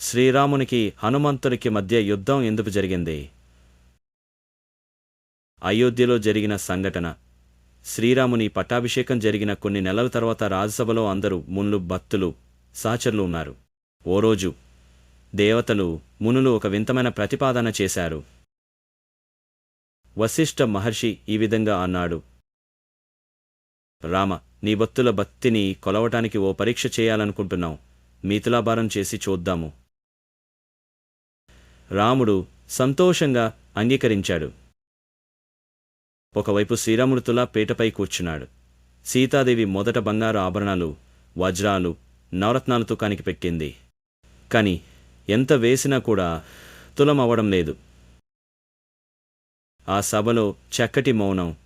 శ్రీరామునికి హనుమంతునికి మధ్య యుద్ధం ఎందుకు జరిగింది? అయోధ్యలో జరిగిన సంఘటన. శ్రీరాముని పట్టాభిషేకం జరిగిన కొన్ని నెలల తర్వాత రాజ్యసభలో అందరూ మునులు భక్తులు సహచరులు ఉన్నారు. ఓ రోజు దేవతలు మునులు ఒక వింతమైన ప్రతిపాదన చేశారు. వశిష్ఠ మహర్షి ఈ విధంగా అన్నాడు. రామ నీ భక్తుల భక్తిని కొలవటానికి ఓ పరీక్ష చేయాలనుకుంటున్నాం మీతులాభారం చేసి చూద్దాము. రాముడు సంతోషంగా అంగీకరించాడు. ఒకవైపు శ్రీరాముడితులా పీటపై కూర్చున్నాడు. సీతాదేవి మొదట బంగారు ఆభరణాలు వజ్రాలు నవరత్నాలతో కానికి పెట్టింది కాని ఎంత వేసినా కూడా తులం అవ్వడం లేదు. ఆ సభలో చక్కటి మౌనం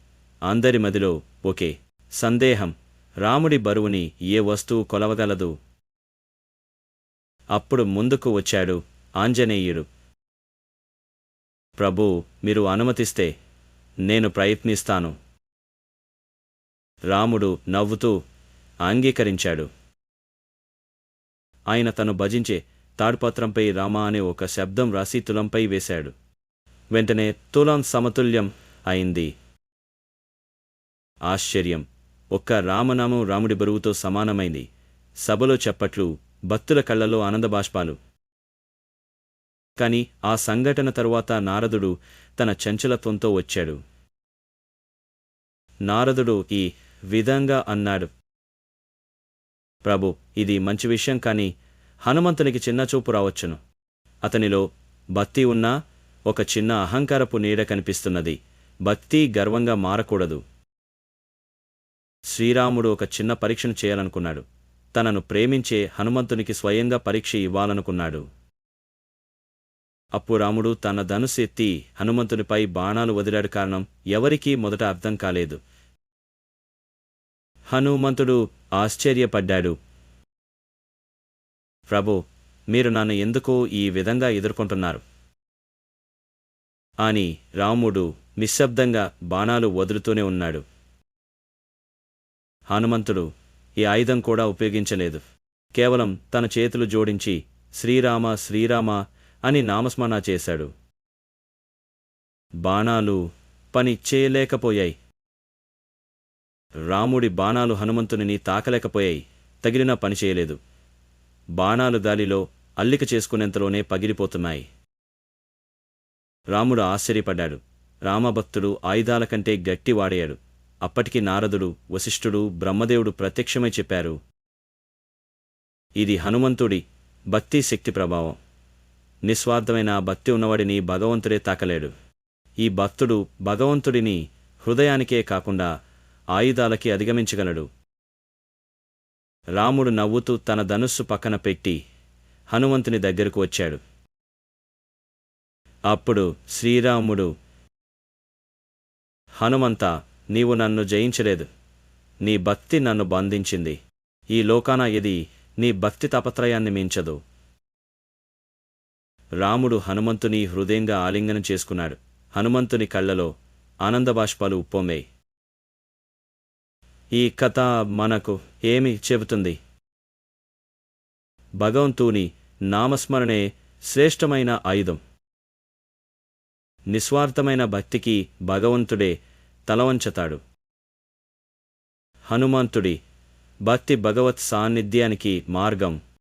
అందరి మదిలో ఒకే సందేహం రాముడి బరువుని ఏ వస్తువు కొలవగలదు. అప్పుడు ముందుకు వచ్చాడు ఆంజనేయుడు. ప్రభూ మీరు అనుమతిస్తే నేను ప్రయత్నిస్తాను. రాముడు నవ్వుతూ అంగీకరించాడు. ఆయన తను భజించే తాడుపత్రంపై రామ అనే ఒక శబ్దం రాసి తులంపై వేశాడు. వెంటనే తులం సమతుల్యం అయింది. ఆశ్చర్యం! ఒక్క రామనామం రాముడి బరువుతో సమానమైంది. సభలో చప్పట్లు భక్తుల కళ్ళలో ఆనందబాష్పాలు. కాని ఆ సంఘటన తరువాత నారదుడు తన చంచలత్వంతో వచ్చాడు. నారదుడు ఈ విధంగా అన్నాడు. ప్రభు ఇది మంచి విషయం కాని హనుమంతునికి చిన్నచూపు రావచ్చును. అతనిలో భక్తి ఉన్నా ఒక చిన్న అహంకారపు నీడ కనిపిస్తున్నది. భక్తి గర్వంగా మారకూడదు. శ్రీరాముడు ఒక చిన్న పరీక్షను చేయాలనుకున్నాడు. తనను ప్రేమించే హనుమంతునికి స్వయంగా పరీక్ష ఇవ్వాలనుకున్నాడు. అప్పుడు రాముడు తన ధనుసు ఎత్తి హనుమంతునిపై బాణాలు వదిలాడు కారణం ఎవరికీ మొదట అర్థం కాలేదు. హనుమంతుడు ఆశ్చర్యపడ్డాడు. ప్రభు మీరు నన్ను ఎందుకు ఈ విధంగా ఎదుర్కొంటున్నారు? అని రాముడు నిశ్శబ్దంగా బాణాలు వదులుతూనే ఉన్నాడు. హనుమంతుడు ఈ ఆయుధం కూడా ఉపయోగించలేదు. కేవలం తన చేతులు జోడించి శ్రీరామ శ్రీరామ అని నామస్మరణ చేశాడు. బాణాలు పని చేయలేకపోయాయి. రాముడి బాణాలు హనుమంతునిని తాకలేకపోయాయి. తగిలినా పని చేయలేదు. బాణాలు గాలిలో అల్లిక చేసుకునేంతలోనే పగిలిపోతున్నాయి. రాముడు ఆశ్చర్యపడ్డాడు. రామభక్తుడు ఆయుధాల కంటే గట్టి వాడయాడు అప్పటికి నారదుడు వశిష్ఠుడు బ్రహ్మదేవుడు ప్రత్యక్షమై చెప్పారు. ఇది హనుమంతుడి భక్తి శక్తి ప్రభావం. నిస్వార్థమైన భక్తి ఉన్నవాడిని భగవంతుడే తాకలేడు. ఈ భక్తుడు భగవంతుడిని హృదయానికే కాకుండా ఆయుధాలకి అధిగమించగలడు. రాముడు నవ్వుతూ తన ధనుస్సు పక్కన పెట్టి హనుమంతుని దగ్గరకు వచ్చాడు. అప్పుడు శ్రీరాముడు హనుమంత నీవు నన్ను జయించలేదు. నీ భక్తి నన్ను బంధించింది. ఈ లోకాన ఇది నీ భక్తి తాపత్రయాన్ని మించదు. రాముడు హనుమంతుని హృదయంగా ఆలింగనం చేసుకున్నాడు. హనుమంతుని కళ్ళలో ఆనందబాష్పాలు ఉప్పొమ్మాయి ఈ కథ మనకు ఏమి చెబుతుంది? భగవంతుని నామస్మరణే శ్రేష్టమైన ఆయుధం. నిస్వార్థమైన భక్తికి భగవంతుడే తలవంచతాడు. హనుమంతుడి భక్తి భగవత్ సాన్నిధ్యానికి మార్గం.